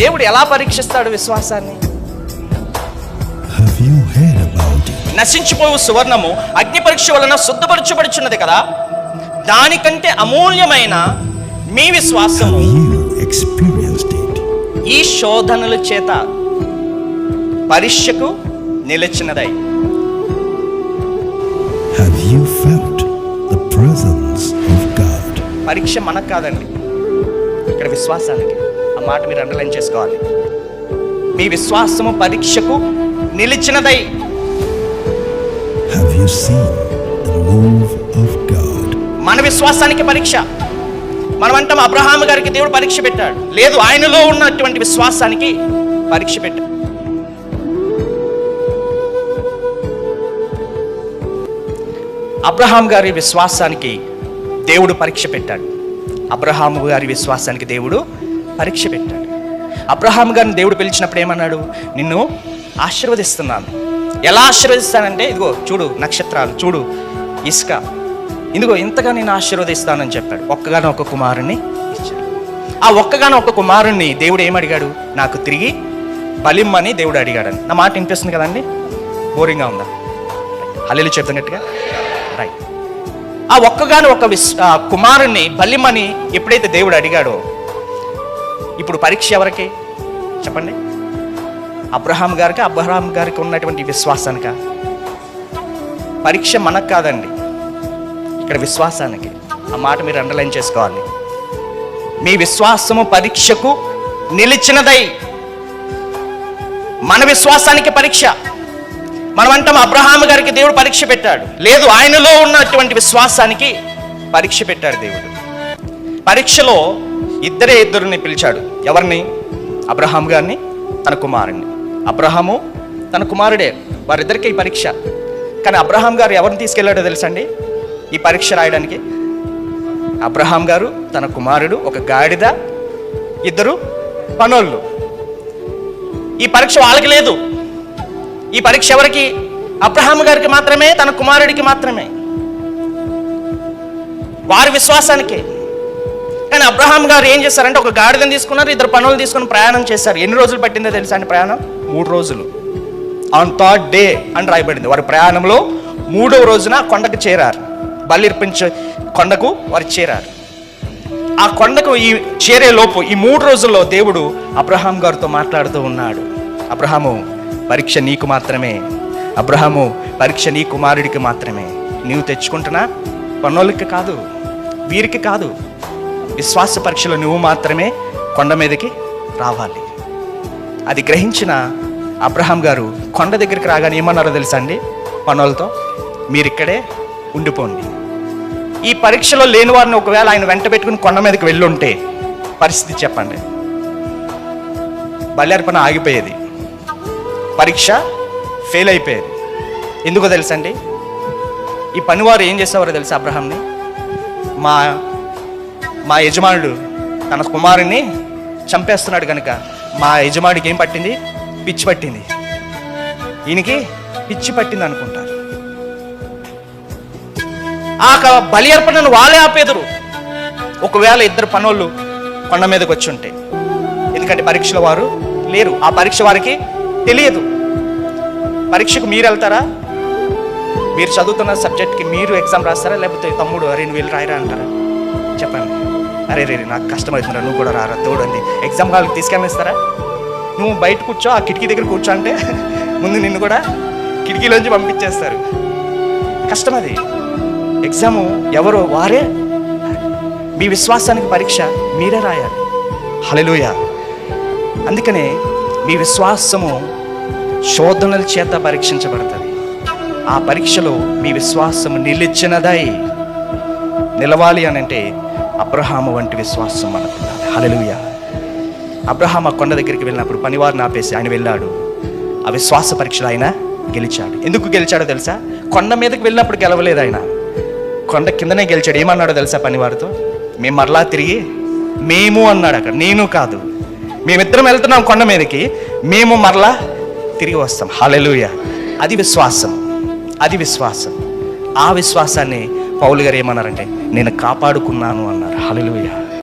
దేవుడు ఎలా పరీక్షిస్తాడు విశ్వాసాన్ని? నశించిపోవు సువర్ణము అగ్ని పరీక్ష వలన శుద్ధపరచబడుచున్నది కదా దానికంటే అమూల్యమైన మీ విశ్వాసము? ఈ శోధనల చేత పరీక్షకు నిలిచినదై Have you felt the presence of God? పరీక్ష మనకు కాదండి ఇక్కడ విశ్వాసానికి ఆ మాట మీరు అండర్లైన్ చేసుకోవాలి. మీ విశ్వాసము పరీక్షకు నిలిచినదై. Have you seen the move of God? మన విశ్వాసానికి పరీక్ష. మనం అంటాం అబ్రహాం గారికి దేవుడు పరీక్ష పెట్టాడు. లేదు ఆయనలో ఉన్నటువంటి విశ్వాసానికి పరీక్ష పెట్టాడు. అబ్రహాం గారి విశ్వాసానికి దేవుడు పరీక్ష పెట్టాడు. అబ్రహాము గారి విశ్వాసానికి దేవుడు పరీక్ష పెట్టాడు. అబ్రహాం గారిని దేవుడు పిలిచినప్పుడు ఏమన్నాడు? నిన్ను ఆశీర్వదిస్తున్నాను. ఎలా ఆశీర్వదిస్తానంటే? ఇదిగో చూడు నక్షత్రాలు చూడు ఇసుక. ఇదిగో ఇంతగా నేను ఆశీర్వదిస్తానని చెప్పాడు. ఒక్కగానో ఒక కుమారుణ్ణి ఇచ్చాడు. ఆ ఒక్కగానో ఒక కుమారుణ్ణి దేవుడు ఏమడిగాడు? నాకు తిరిగి బలిమ్మని దేవుడు అడిగాడని. నా మాట వినిపిస్తుంది కదండి? బోరింగ్గా ఉందా? హల్లీలు చెప్తున్నట్టుగా? రైట్. ఆ ఒక్కగాను ఒక విస్ ఆ కుమారుణ్ణి బలిమ్మని ఎప్పుడైతే దేవుడు అడిగాడో ఇప్పుడు పరీక్ష ఎవరికి? చెప్పండి. అబ్రహాం గారికి అబ్రహాం గారికి ఉన్నటువంటి విశ్వాసానిక? పరీక్ష మనకు కాదండి. ఇక్కడ విశ్వాసానికి. ఆ మాట మీరు అండర్లైన్ చేసుకోవాలి. మీ విశ్వాసము పరీక్షకు నిలిచినదై. మన విశ్వాసానికి పరీక్ష. మనం అంటాం అబ్రహాం గారికి దేవుడు పరీక్ష పెట్టాడు. లేదు ఆయనలో ఉన్నటువంటి విశ్వాసానికి పరీక్ష పెట్టాడు దేవుడు. పరీక్షలో ఇద్దరే ఇద్దరిని పిలిచాడు. ఎవరిని? అబ్రహాం గారిని తన కుమారుణ్ణి. అబ్రహాము తన కుమారుడే వారిద్దరికి ఈ పరీక్ష. కానీ అబ్రహాం గారు ఎవరిని తీసుకెళ్ళాడో తెలుసండి? ఈ పరీక్ష రాయడానికి. అబ్రహాం గారు తన కుమారుడు ఒక గాడిద ఇద్దరు పనోళ్ళు. ఈ పరీక్ష వాళ్ళకి లేదు. ఈ పరీక్ష ఎవరికి? అబ్రహాం గారికి మాత్రమే తన కుమారుడికి మాత్రమే. వారి విశ్వాసానికి. కానీ అబ్రహాం గారు ఏం చేశారంటే ఒక గాడిదని తీసుకున్నారు ఇద్దరు పనులు తీసుకుని ప్రయాణం చేశారు. ఎన్ని రోజులు పట్టిందో తెలుసా అండి ప్రయాణం? మూడు రోజులు. ఆన్ థర్డ్ డే అని రాయబడింది. వారి ప్రయాణంలో మూడవ రోజున కొండకు చేరారు. బలిర్పించే కొండకు వారు చేరారు. ఆ కొండకు ఈ చేరే లోపు ఈ మూడు రోజుల్లో దేవుడు అబ్రహాం గారితో మాట్లాడుతూ ఉన్నాడు. అబ్రహాము పరీక్ష నీకు మాత్రమే. అబ్రహాము పరీక్ష నీ కుమారుడికి మాత్రమే. నీవు తెచ్చుకుంటున్నా పన్నోళ్ళకి కాదు వీరికి కాదు విశ్వాస పరీక్షలో నువ్వు మాత్రమే కొండ మీదకి రావాలి. అది గ్రహించిన అబ్రహాం గారు కొండ దగ్గరికి రాగానే ఏమన్నారో తెలుసా అండి? పనులతో మీరిక్కడే ఉండిపోండి. ఈ పరీక్షలో లేని వారిని ఒకవేళ ఆయన వెంట పెట్టుకుని కొండ మీదకి వెళ్ళుంటే పరిస్థితి చెప్పండి. బల్యార్పణ ఆగిపోయేది. పరీక్ష ఫెయిల్ అయిపోయేది. ఎందుకో తెలుసండి ఈ పనివారు ఏం చేసేవారో తెలుసా అబ్రహాంని? మా మా యజమానుడు తన కుమారుని చంపేస్తున్నాడు కనుక మా యజమానికి ఏం పట్టింది? పిచ్చి పట్టింది. ఈయనకి పిచ్చి పట్టింది అనుకుంటారు ఆ బలి అర్పణను వాళ్ళే ఆపేదరు. ఒకవేళ ఇద్దరు పనోళ్ళు కొండ మీదకి వచ్చి ఉంటే ఎందుకంటే పరీక్షల వారు లేరు. ఆ పరీక్ష వారికి తెలియదు. పరీక్షకు మీరు వెళ్తారా? మీరు చదువుతున్న సబ్జెక్ట్కి మీరు ఎగ్జామ్ రాస్తారా? లేకపోతే తమ్ముడు రెండు వీళ్ళు రాయరా అంటారా? చెప్పండి. అరే రే నాకు కష్టం కష్టమవుతుందా నువ్వు కూడా రారా తోడండి. ఎగ్జామ్ హాల్కి తీసుకెళ్ళిస్తారా? నువ్వు బయట కూర్చో ఆ కిటికీ దగ్గర కూర్చో అంటే ముందు నిన్ను కూడా కిటికీలోంచి పంపించేస్తారు. కష్టం అది ఎగ్జాము ఎవరో వారే మీ విశ్వాసానికి పరీక్ష మీరే రాయాలి. హలలోయ అందుకనే మీ విశ్వాసము శోధనల చేత పరీక్షించబడుతుంది. ఆ పరీక్షలో మీ విశ్వాసము నిలిచినదై నిలవాలి అని అంటే అబ్రహాము వంటి విశ్వాసం మనకు ఉండాలి. హలెలుయ అబ్రహాం ఆ కొండ దగ్గరికి వెళ్ళినప్పుడు పనివారిని ఆపేసి ఆయన వెళ్ళాడు. ఆ విశ్వాస పరీక్షలు ఆయన గెలిచాడు. ఎందుకు గెలిచాడో తెలుసా? కొండ మీదకి వెళ్ళినప్పుడు గెలవలేదు ఆయన. కొండ కిందనే గెలిచాడు. ఏమన్నాడో తెలుసా పనివారితో? మేము మరలా తిరిగి మేము అన్నాడు అక్కడ. నేను కాదు. మేమిద్దరం వెళ్తున్నాం కొండ మీదకి. మేము మరలా తిరిగి వస్తాం. హలెలుయ అది విశ్వాసం. అది విశ్వాసం. ఆ విశ్వాసాన్ని పౌలు గారు ఏమన్నారంటే నేను కాపాడుకున్నాను అన్నారు. హలెలుయ